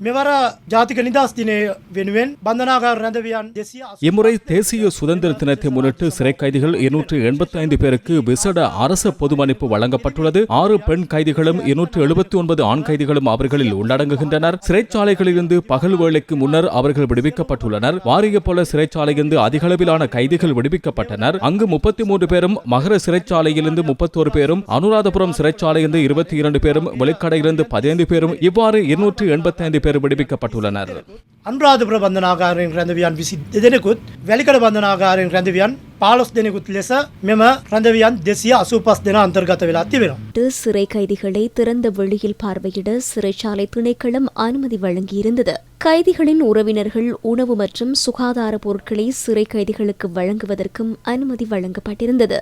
මෙවර ජාතික නිදස් දිනය වෙනුවෙන් බන්ධනාගාර රැඳවියන් දෙසිය இம்முறை தேசிய சுதந்திர தினத்தை முன்னிட்டு சிறை கைதிகள் இருநூற்று எண்பத்தி ஐந்து பேருக்கு விசேட அரச பொது மன்னிப்பு வழங்கப்பட்டுள்ளது ஆறு பெண் கைதிகளும் இருநூற்று எழுபத்தி ஒன்பது ஆண் கைதிகளும் அவர்களில் உள்ளடங்குகின்றனர் சிறைச்சாலைகளிலிருந்து பகல் வேளைக்கு முன்னர் அவர்கள் விடுவிக்கப்பட்டுள்ளனர் வாரிய போல சிறைச்சாலையிலிருந்து அதிகளவிலான கைதிகள் விடுவிக்கப்பட்டனர் அங்கு முப்பத்தி மூன்று பேரும் மகர சிறைச்சாலையிலிருந்து முப்பத்தோரு பேரும் அனுராதபுரம் சிறைச்சாலையிலிருந்து இருபத்தி இரண்டு பேரும் வெளிக்கடையிலிருந்து பதினைந்து பேரும் இவ்வாறு இருநூற்று எண்பத்தி ஐந்து பேர் விடுவிக்கப்பட்டுள்ளனர். அனுராதபுர பந்தனாகாரின் கிரந்தவியான் விசி இதனுக்கு வெலிக்கட பந்தனாகாரின் கிரந்தவியான் பாலஸ் தினகுத் லெச மெம ரந்தவியான் தேசிய அசூபாஸ் தின அந்தர்கத விழா திவிரம் சிறை கைதிகளை திறந்த வெளியில் பார்வையிட சிறைச்சாலை திணைக்களம் அனுமதி வழங்கியிருந்தது. கைதிகளின் உறவினர்கள் உணவு மற்றும் சுகாதார பொருட்களை சிறை கைதிகளுக்கு வழங்குவதற்கும் அனுமதி வழங்கப்பட்டிருந்தது.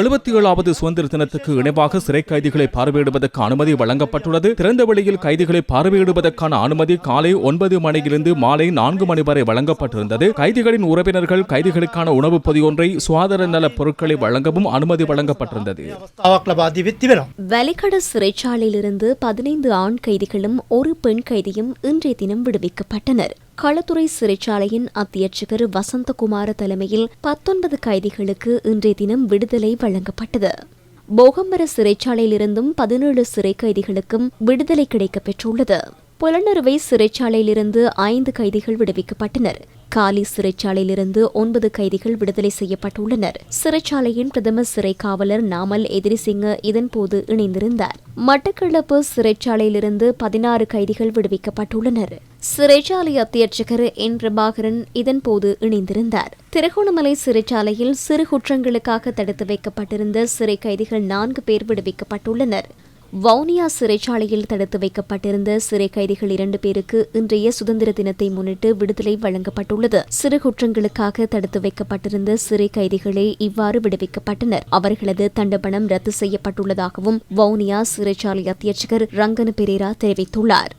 எழுபத்தி ஏழாவது சுதந்திர தினத்துக்கு இணைவாக சிறை கைதிகளை பார்வையிடுவதற்கு அனுமதி வழங்கப்பட்டுள்ளது. திறந்த வெளியில் கைதிகளை பார்வையிடுவதற்கான அனுமதி காலை ஒன்பது மணியிலிருந்து மாலை நான்கு மணி வரை வழங்கப்பட்டிருந்தது. கைதிகளின் உறவினர் ஊழியர்கள் கைதிகளுக்கான உணவுப் பொதியொன்றை சுகாதார நல பொருட்களை வழங்கவும் அனுமதி வழங்கப்பட்டிருந்தது. வலிகட சிறைச்சாலையிலிருந்து பதினைந்து ஆண் கைதிகளும் ஒரு பெண் கைதியும் இன்றைய தினம் விடுவிக்கப்பட்டனர். களத்துறை சிறைச்சாலையின் அத்தியட்சகர் வசந்தகுமார தலைமையில் பத்தொன்பது கைதிகளுக்கு இன்றைய தினம் விடுதலை வழங்கப்பட்டது. போகம்பர சிறைச்சாலையிலிருந்தும் பதினேழு சிறை கைதிகளுக்கும் விடுதலை கிடைக்கப் பெற்றுள்ளது புலனறுவை சிறைச்சாலையிலிருந்து ஐந்து கைதிகள் விடுவிக்கப்பட்டனர். காலி சிறைச்சாலையிலிருந்து ஒன்பது கைதிகள் விடுதலை செய்யப்பட்டுள்ளனர். சிறைச்சாலையின் பிரதம சிறை காவலர் நாமல் எதிரிசிங்க இதன்போது இணைந்திருந்தார். மட்டக்களப்பு சிறைச்சாலையிலிருந்து பதினாறு கைதிகள் விடுவிக்கப்பட்டுள்ளனர். சிறைச்சாலை அத்தியட்சகர் என். பிரபாகரன் இதன்போது இணைந்திருந்தார். திருகோணமலை சிறைச்சாலையில் சிறு குற்றங்களுக்காக தடுத்து வைக்கப்பட்டிருந்த சிறை கைதிகள் நான்கு பேர் விடுவிக்கப்பட்டுள்ளனர். வவுனியா சிறைச்சாலையில் தடுத்து வைக்கப்பட்டிருந்த சிறை கைதிகள் இரண்டு பேருக்கு இன்றைய சுதந்திர தினத்தை முன்னிட்டு விடுதலை வழங்கப்பட்டுள்ளது. சிறு குற்றங்களுக்காக தடுத்து வைக்கப்பட்டிருந்த சிறை கைதிகளே இவ்வாறு விடுவிக்கப்பட்டனர். அவர்களது தண்டபணம் ரத்து செய்யப்பட்டுள்ளதாகவும் வவுனியா சிறைச்சாலை அத்தியட்சகர் ரங்கன பெரேரா தெரிவித்துள்ளார்.